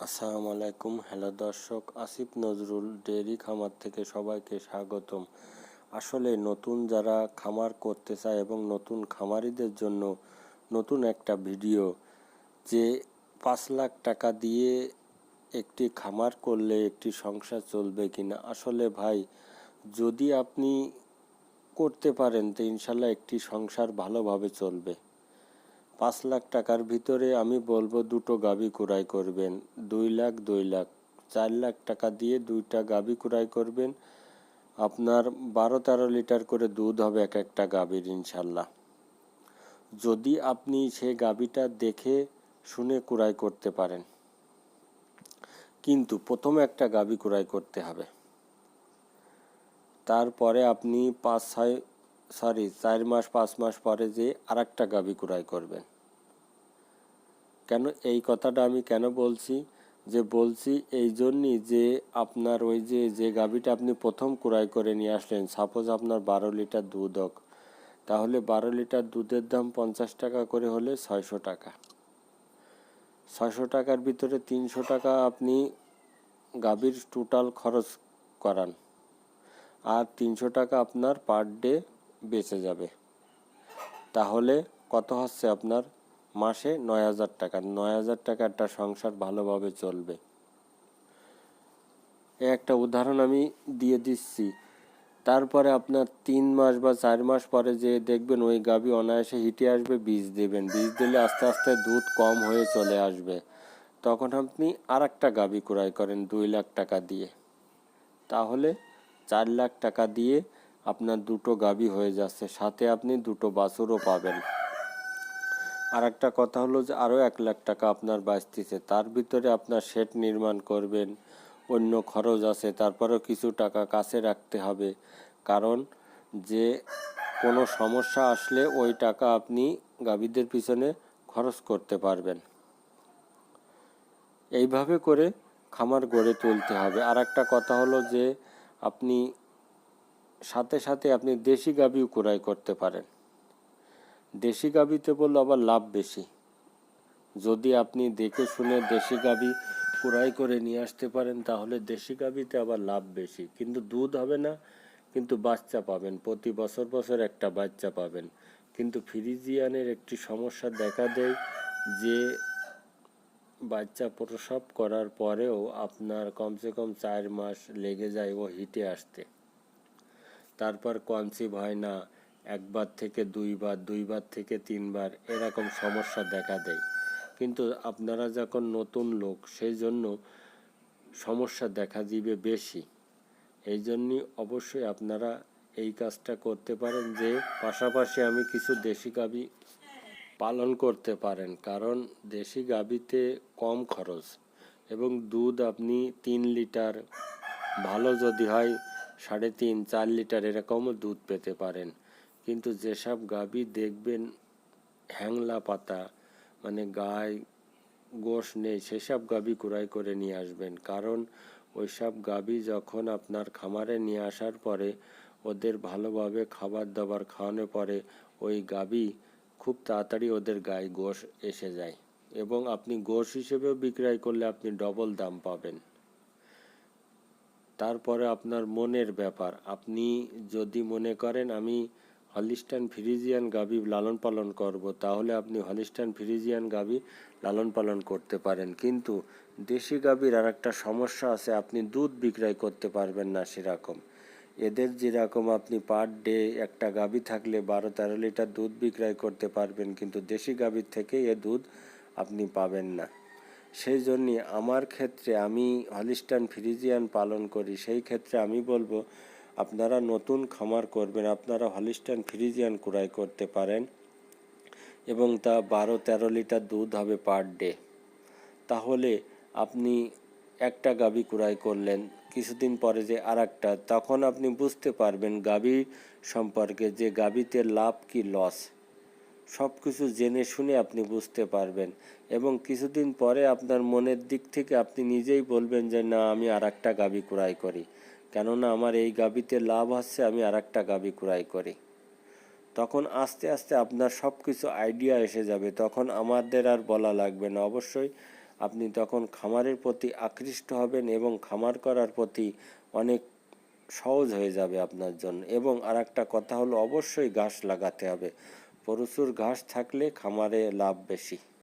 আসসালামু আলাইকুম। হ্যালো দর্শক, আসিফ নজরুল ডেয়ারি খামার থেকে সবাইকে স্বাগতম। আসলে নতুন যারা খামার করতে চায় এবং নতুন খামারিদের জন্য নতুন একটা ভিডিও যে পাঁচ লাখ টাকা দিয়ে একটি খামার করলে একটি সংসার চলবে কিনা। আসলে ভাই, যদি আপনি করতে পারেন তো ইনশাল্লাহ একটি সংসার ভালোভাবে চলবে। পাঁচ লাখ টাকার ভিতরে আমি বলব দুটো গাবি কুড়াই করবেন। দুই লাখ দুই লাখ। চার লাখ টাকা দিয়ে দুইটা গাবি কুড়াই করবেন। আপনার বারো, তেরো লিটার করে দুধ হবে এক একটা গাবির ইনশাল্লাহ। যদি আপনি সেই গাবিটা দেখে, শুনে কুড়াই করতে পারেন। কিন্তু প্রথমে একটা গাবি কুড়াই করতে হবে। তারপরে আপনি পাঁচ, ছয় সরি, চার মাস, পাঁচ মাস পরে যে আর একটা গাবি কুড়াই করবেন। কেন, এই কথাটা আমি কেন বলছি? যে বলছি এই জন্যই যে আপনার ওই যে যে গাবিটা আপনি প্রথম কুড়াই করে নিয়ে আসলেন সাপোজ আপনার বারো লিটার দুধ হোক, তাহলে বারো লিটার দুধের দাম পঞ্চাশ টাকা করে হলে ছয়শো টাকা। ছয়শো টাকার ভিতরে তিনশো টাকা আপনি গাভীর টোটাল খরচ করান। আর তিনশো টাকা আপনার পার ডে বেঁচে যাবে। তাহলে কত হচ্ছে আপনার? মাসে নয় হাজার টাকা। নয় হাজার টাকা একটা সংসার ভালোভাবে চলবে। একটা উদাহরণ আমি দিয়ে দিচ্ছি। তারপরে আপনার তিন মাস বা চার মাস পরে যে দেখবেন ওই গাভী অনায়াসে হিটে আসবে, বীজ দেবেন। বীজ দিলে আস্তে আস্তে দুধ কম হয়ে চলে আসবে। তখন আপনি আর একটা গাভী ক্রয় করেন দুই লাখ টাকা দিয়ে। তাহলে চার লাখ টাকা দিয়ে আপনার দুটো গাভী হয়ে যাচ্ছে, সাথে আপনি দুটো বাছুরও পাবেন। আর একটা কথা হলো যে আরও এক লাখ টাকা আপনার বাঁচতেছে, তার ভিতরে আপনার শেড নির্মাণ করবেন, অন্য খরচ আছে, তারপরেও কিছু টাকা কাছে রাখতে হবে। কারণ যে কোনো সমস্যা আসলে ওই টাকা আপনি গাভীদের পিছনে খরচ করতে পারবেন। এইভাবে করে খামার গড়ে তুলতে হবে। আর একটা কথা হলো যে আপনি সাথে সাথে আপনি দেশি গাভীও ক্রয় করতে পারেন। দেশি গাভীতে বললে আবার লাভ বেশি। যদি আপনি দেখে শুনে দেশি গাভী ক্রয় করে নিয়ে আসতে পারেন, তাহলে দেশি গাভীতে আবার লাভ বেশি। কিন্তু দুধ হবে না, কিন্তু বাচ্চা পাবেন। প্রতি বছর বছর একটা বাচ্চা পাবেন। কিন্তু ফ্রিজিয়ানের একটি সমস্যা দেখা দেয় যে, বাচ্চা প্রসব করার পরেও আপনার কমসে কম চার মাস লেগে যায় ও হিটে আসতে। তারপর কনসিভ হয় না, একবার থেকে দুইবার দুইবার থেকে তিনবার, এরকম সমস্যা দেখা দেয়। কিন্তু আপনারা যখন নতুন লোক, সেই জন্য সমস্যা দেখা দিবে বেশি। এই জন্যই অবশ্যই আপনারা এই কাজটা করতে পারেন যে, পাশাপাশি আমি কিছু দেশি গাভী পালন করতে পারেন, কারণ দেশি গাভীতে কম খরচ। এবং দুধ আপনি তিন লিটার, ভালো যদি হয় সাড়ে তিন, চার লিটার এরকমও দুধ পেতে পারেন। কিন্তু যেসব গাভী দেখবেন হ্যাংলা পাতা মানে গায়ে গোশ নেই, সেসব গাভী কুড়াই করে নিয়ে আসবেন। কারণ ওইসব গাভী যখন আপনার খামারে নিয়ে আসার পরে ওদের ভালোভাবে খাবার দাবার খাওয়ানোর পরে ওই গাভী খুব তাড়াতাড়ি ওদের গায়ে গোশ এসে যায়। এবং আপনি গোশ হিসেবেও বিক্রয় করলে আপনি ডবল দাম পাবেন। তারপরে আপনার মনের ব্যাপার। আপনি যদি মনে করেন, আমি হলিস্টান ফ্রিজিয়ান গাভী লালন পালন করব, তাহলে আপনি হলিস্টান ফ্রিজিয়ান গাভী লালন পালন করতে পারেন। কিন্তু দেশি গাভীর আর একটা সমস্যা আছে, আপনি দুধ বিক্রয় করতে পারবেন না সেরকম। এদের যেরকম আপনি পার ডে একটা গাভী থাকলে বারো তেরো লিটার দুধ বিক্রয় করতে পারবেন, কিন্তু দেশি গাভীর থেকে এ দুধ আপনি পাবেন না। সেই জন্যে আমার ক্ষেত্রে আমি হলিস্টান ফ্রিজিয়ান পালন করি। সেই ক্ষেত্রে আমি বলব, আপনারা নতুন খামার করবেন, আপনারা হলিস্টান ফ্রিজিয়ান ক্রয় করতে পারেন এবং তা বারো তেরো লিটার দুধ হবে পার ডে তাহলে আপনি একটা গাভী ক্রয় করলেন, কিছুদিন পরে যে আর তখন আপনি বুঝতে পারবেন গাভী সম্পর্কে যে গাভীতে লাভ কি লস সব কিছু জেনে শুনে আপনি বুঝতে পারবেন এবং কিছুদিন পরে আপনার মনের দিক থেকে আপনি নিজেই বলবেন যে, না, আমি আর একটা গাভী ক্রয় করি। কেননা আমার এই গাভীতে লাভ হচ্ছে আমি আর একটা গাভী ক্রয় করি। তখন আস্তে আস্তে আপনার সব কিছু আইডিয়া এসে যাবে। তখন আমাদের আর বলা লাগবে না। অবশ্যই আপনি তখন খামারের প্রতি আকৃষ্ট হবেন এবং খামার করার প্রতি অনেক সহজ হয়ে যাবে আপনার জন্য। এবং আর একটা কথা হলো, অবশ্যই ঘাস লাগাতে হবে। প্রচুর ঘাস থাকলে খামারে লাভ বেশি।